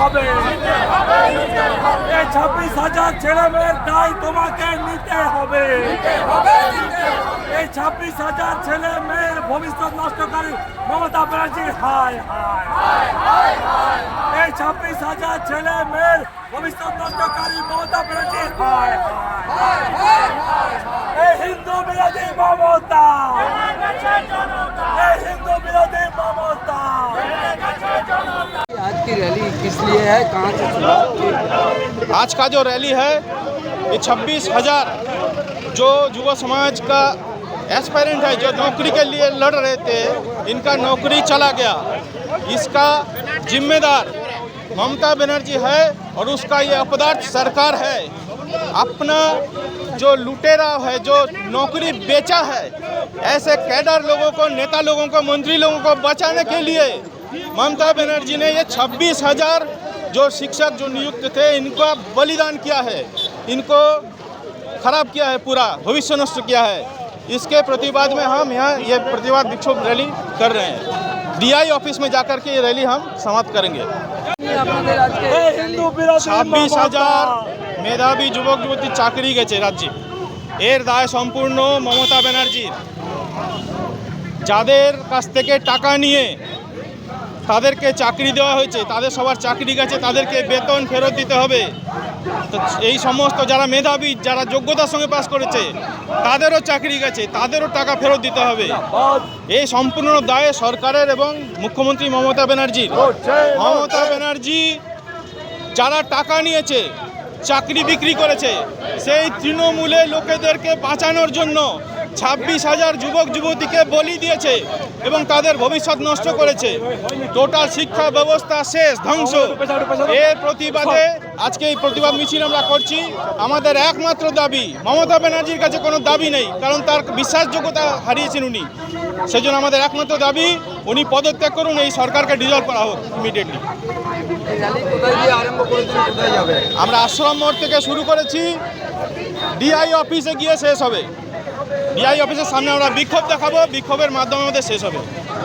হবে। এই ছাব্বিশ হাজার ছেলে মেয়ের দায় তোমাকে নিতে হবে। এই ছাব্বিশ হাজার ছেলে মেয়ের ভবিষ্যৎ নষ্টকারী মমতা ব্যানার্জি, হায় হায় এই ছাব্বিশ হাজার ছেলে মেয়ের ভবিষ্যৎ নষ্টকারী মমতা ব্যানার্জি হায়। এই হিন্দু বিরোধী মমতা। এই হিন্দু বিরোধী মমতা। की रैली किस लिए है, कहाँ से आज का जो रैली है, ये छब्बीस हज़ार जो युवा समाज का एस्पायरेंट है, जो नौकरी के लिए लड़ रहे थे, इनका नौकरी चला गया। इसका जिम्मेदार ममता बनर्जी है और उसका ये अपदार्थ सरकार है। अपना जो लुटेरा है, जो नौकरी बेचा है, ऐसे कैडर लोगों को, नेता लोगों को, मंत्री लोगों को बचाने के लिए ममता बनर्जी ने ये छब्बीस हजार जो शिक्षक जो नियुक्त थे इनका बलिदान किया है इनको खराब किया है पूरा भविष्य नष्ट किया है इसके प्रतिवाद में हम यहाँ ये प्रतिवाद विक्षोभ रैली कर रहे हैं डीआई ऑफिस में जाकर के ये रैली हम समाप्त करेंगे ये আপনাদের আজকে এই হিন্দু বিরোধী ছাব্বিশ মমতা। হাজার মেধাবী যুবক যুবতী চাকরি গেছে রাজ্যে এর দায় সম্পূর্ণ মমতা ব্যানার্জির যাদের কাছ থেকে টাকা নিয়ে তাদেরকে চাকরি দেওয়া হয়েছে, তাদের সবার চাকরি গেছে, তাদেরকে বেতন ফেরত দিতে হবে। তো এই সমস্ত যারা মেধাবী, যারা যোগ্যতার সঙ্গে পাস করেছে, তাদেরও চাকরি গেছে, তাদেরও টাকা ফেরত দিতে হবে। এই সম্পূর্ণ দায়ে সরকারের এবং মুখ্যমন্ত্রী মমতা ব্যানার্জির। মমতা ব্যানার্জি যারা টাকা নিয়েছে, চাকরি বিক্রি করেছে, সেই তৃণমূলের লোকেদেরকে বাঁচানোর জন্য ছাব্বিশ হাজার যুবক যুবতীকে বলি দিয়েছে এবং তাদের ভবিষ্যৎ নষ্ট করেছে। টোটাল শিক্ষা ব্যবস্থা শেষ ধ্বংস। এর প্রতিবাদে আজকে এই প্রতিবাদ মিছিল আমরা করছি। আমাদের একমাত্র দাবি মমতা ব্যানার্জির কাছে কোনো দাবি নেই কারণ তার বিশ্বাসযোগ্যতা হারিয়েছেন উনি। সেজন্য আমাদের একমাত্র দাবি উনি পদত্যাগ করুন এই সরকারকে ডিজলভ করা হোক ইমিডিয়েটলি আমরা আশ্রম মোড় থেকে শুরু করেছি। ডিআই অফিসে গিয়ে শেষ হবে। ডিআই অফিসের সামনে আমরা বিক্ষোভ দেখাবো। বিক্ষোভের মাধ্যমে আমাদের শেষ হবে।